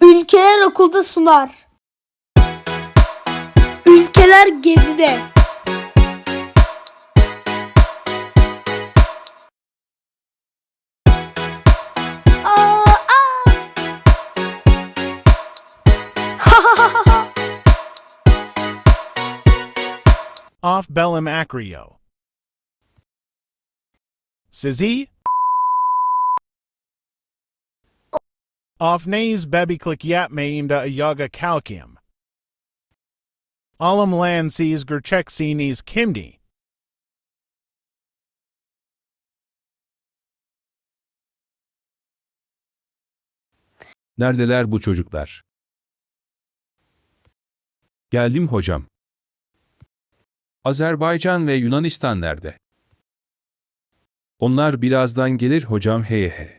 Ülkeler okulda sunar. Ülkeler gezide. Off bellum acrio. Sizi? Off nays bebiklik yapmayimda ayaga kalkium. Alum lan sees gerchek sinis kimdi. Neredeler bu çocuklar? Geldim hocam. Azerbaycan ve Yunanistan nerede? Onlar birazdan gelir hocam hey he.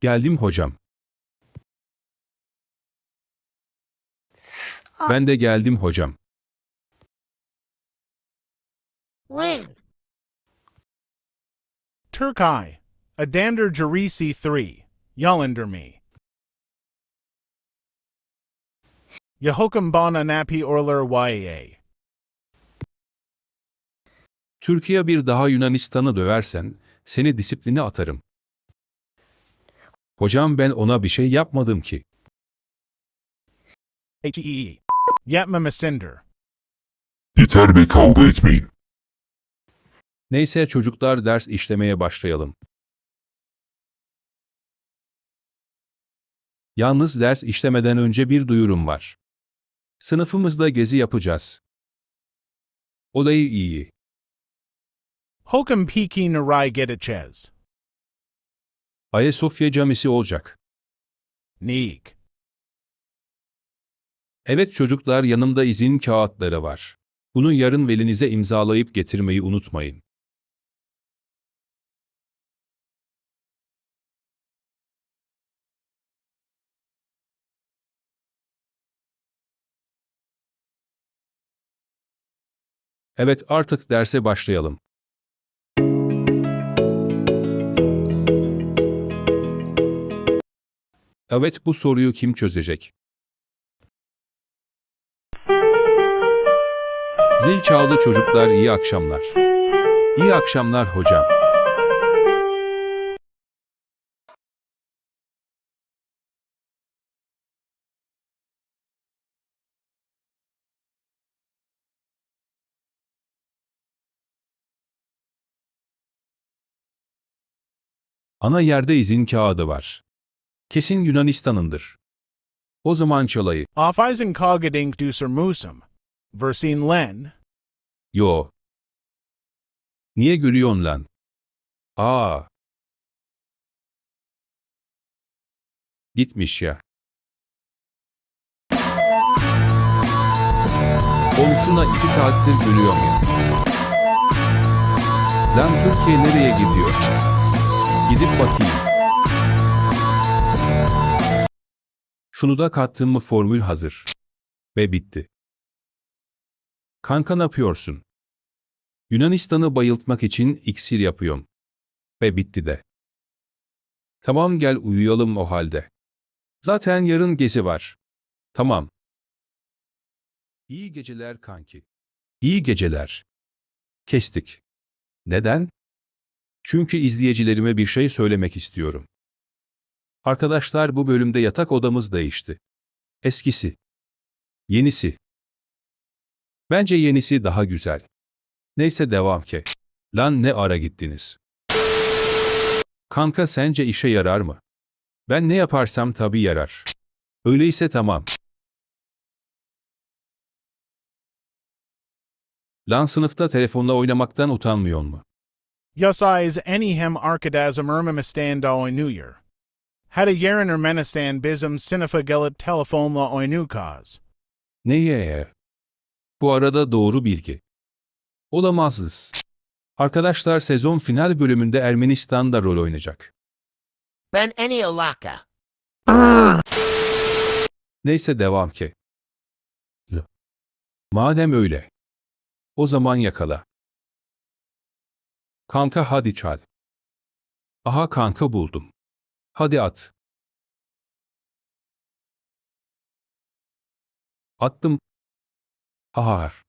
Geldim hocam. Ben de geldim hocam. Turkai. Adander Jarisi 3. Yullander me. Yahokam bana napi orler ya. Türkiye bir daha Yunanistan'ı döversen seni disipline atarım. Hocam ben ona bir şey yapmadım ki. H-E-E. Yatma Masinder. Yeter be kavga etmeyin. Neyse çocuklar ders işlemeye başlayalım. Yalnız ders işlemeden önce bir duyurum var. Sınıfımızda gezi yapacağız. Olayı iyi. Hokam Piki Narai Gedichez. Ayasofya camisi olacak. Neek. Evet çocuklar yanımda izin kağıtları var. Bunu yarın velinize imzalayıp getirmeyi unutmayın. Evet artık derse başlayalım. Evet bu soruyu kim çözecek? Zil çaldı çocuklar iyi akşamlar. İyi akşamlar hocam. Ana yerde izin kağıdı var. Kesin Yunanistan'ındır. O zaman çalayı. Eisen Kogadink Duser Musum. Versin Len. Yo. Niye gülüyorsun lan? Aa. Gitmiş ya. Oğlum şuna iki saattir gülüyorum ya. Lan Türkiye nereye gidiyor? Gidip bakayım. Şunu da kattım mı formül hazır. Ve bitti. Kanka ne yapıyorsun? Yunanistan'ı bayıltmak için iksir yapıyorum. Ve bitti de. Tamam gel uyuyalım o halde. Zaten yarın gezi var. Tamam. İyi geceler kanki. İyi geceler. Kestik. Neden? Çünkü izleyicilerime bir şey söylemek istiyorum. Arkadaşlar bu bölümde yatak odamız değişti. Eskisi. Yenisi. Bence yenisi daha güzel. Neyse devam ki. Lan ne ara gittiniz? Kanka sence işe yarar mı? Ben ne yaparsam tabii yarar. Öyleyse tamam. Lan sınıfta telefonla oynamaktan utanmıyor mu? Yusais Anyhem Arkadazam Ermamistan Oinuyur. Hada Yaren Ermenistan Bism Sinifa Gelit Telefonla Oinukaz. Neye? Bu arada doğru bilgi. Olamazız. Arkadaşlar sezon final bölümünde Ermenistan da rol oynayacak. Ben Eni Alaka. Neyse devam ki. Madem öyle. O zaman yakala. Kanka hadi çal. Aha kanka buldum. Hadi at. Attım. Ahar.